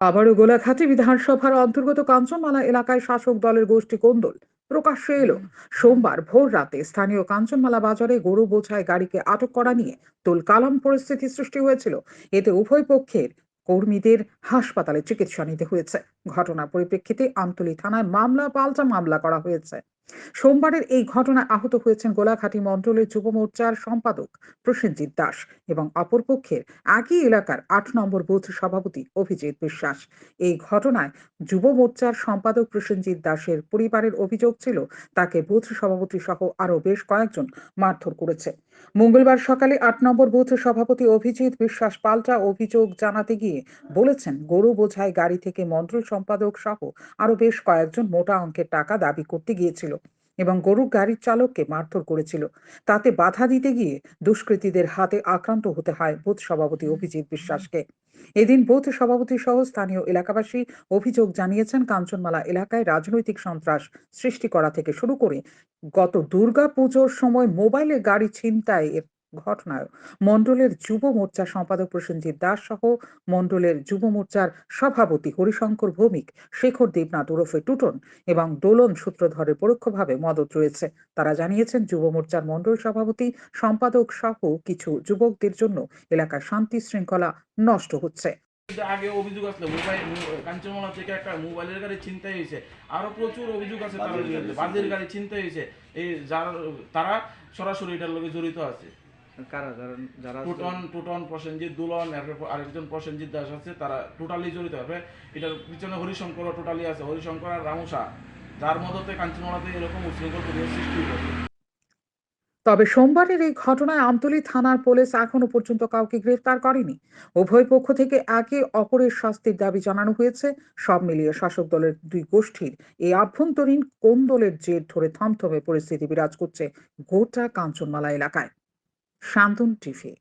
আবারও গোলাঘাটে বিধানসভার অন্তর্গত কাঞ্চনমালা এলাকায় শাসক দলের গোষ্ঠী কোন্দল প্রকাশ্যে এলো। সোমবার ভোর রাতে স্থানীয় কাঞ্চনমালা বাজারে গরু বোঝায় গাড়িকে আটক করা নিয়ে তোলকালাম পরিস্থিতি সৃষ্টি হয়েছিল। এতে উভয় পক্ষের কর্মীদের হাসপাতালে চিকিৎসা নিতে হয়েছে। ঘটনার পরিপ্রেক্ষিতে আমতলী থানায় মামলা, পাল্টা মামলা করা হয়েছে। সোমবারের এই ঘটনায় আহত হয়েছেন গোলাঘাটি মণ্ডলের যুব মোর্চার সম্পাদক প্রসেনজিৎ দাস এবং অপরপক্ষের একই এলাকার আট নম্বর বুথ সভাপতি অভিজিৎ বিশ্বাস। এই ঘটনায় যুব মোর্চার সম্পাদক প্রসেনজিৎ দাসের পরিবারের অভিযোগ ছিল, তাকে বুথ সভাপতি সহ আরও বেশ কয়েকজন মারধর করেছে। মঙ্গলবার সকালে আট নম্বর বুথ সভাপতি অভিজিৎ বিশ্বাস পাল্টা অভিযোগ জানাতে গিয়ে বলেছেন, গরু বোঝাই গাড়ি থেকে মন্ডল সম্পাদক সহ আরও বেশ কয়েকজন মোটা অঙ্কের টাকা দাবি করতে গিয়েছিল এবং গরু গাড়ির চালককে মারধর করেছিল। তাতে বাধা দিতে গিয়ে দুষ্কৃতীদের হাতে আক্রান্ত হতে হয় বুথ সভাপতি অভিজিৎ বিশ্বাসকে। এদিন বুথ সভাপতি সহ স্থানীয় এলাকাবাসী অভিযোগ জানিয়েছেন, কাঞ্চনমালা এলাকায় রাজনৈতিক সন্ত্রাস সৃষ্টি করা থেকে শুরু করে গত দুর্গা পুজোর সময় মোবাইলে গাড়ি ছিনতাইয়ের ঘটনায় মণ্ডলের যুব মোর্চা সম্পাদক প্রসেনজিৎ দাস সহ মণ্ডলের যুব মোর্চার সভাপতি হরিশঙ্কর ভৌমিক শেখর দেবনাথ ওরফে টুটন এবং দোলন সূত্রধরের পরোক্ষভাবে মদত রয়েছে। তারা জানিয়েছেন যুব মোর্চার মণ্ডল সভাপতি সম্পাদক সহ কিছু যুবকদের জন্য এলাকার শান্তি শৃঙ্খলা নষ্ট হচ্ছে। আগে অভিযোগ আসলো মোবাইল কাঞ্চনমালা থেকে একটা মোবাইলের গাড়ি ছিনতাই হয়েছে। আরও প্রচুর অভিযোগ আছে বাজের গাড়ি ছিনতাই হয়েছে। এই যার তারা সরাসরি এটার লগে জড়িত আছে। কারা? যারা যারা টুটন টুটন প্রসেনজিৎ দুলন আরেকজন প্রসেনজিৎ দাস আছে তারা টোটালি জড়িত হবে। এটার পিছনে হরিশঙ্কর টোটালি আছে। হরিশঙ্কর আর রামু যার মদতে কাঞ্চনমালাতে এরকম উশৃঙ্খল পরিবেশ সৃষ্টি হয়েছে। তবে সোমবারের এই ঘটনায় আমতলী থানার পুলিশ এখনও পর্যন্ত কাউকে গ্রেফতার করেনি। উভয় পক্ষ থেকে একে অপরের শাস্তির দাবি জানানো হয়েছে। সব মিলিয়ে শাসক দলের দুই গোষ্ঠীর এই আভ্যন্তরীণ কোন্দলের জের ধরে থমথমে পরিস্থিতি বিরাজ করছে গোটা কাঞ্চনমালা এলাকায়। শান্তন টিভি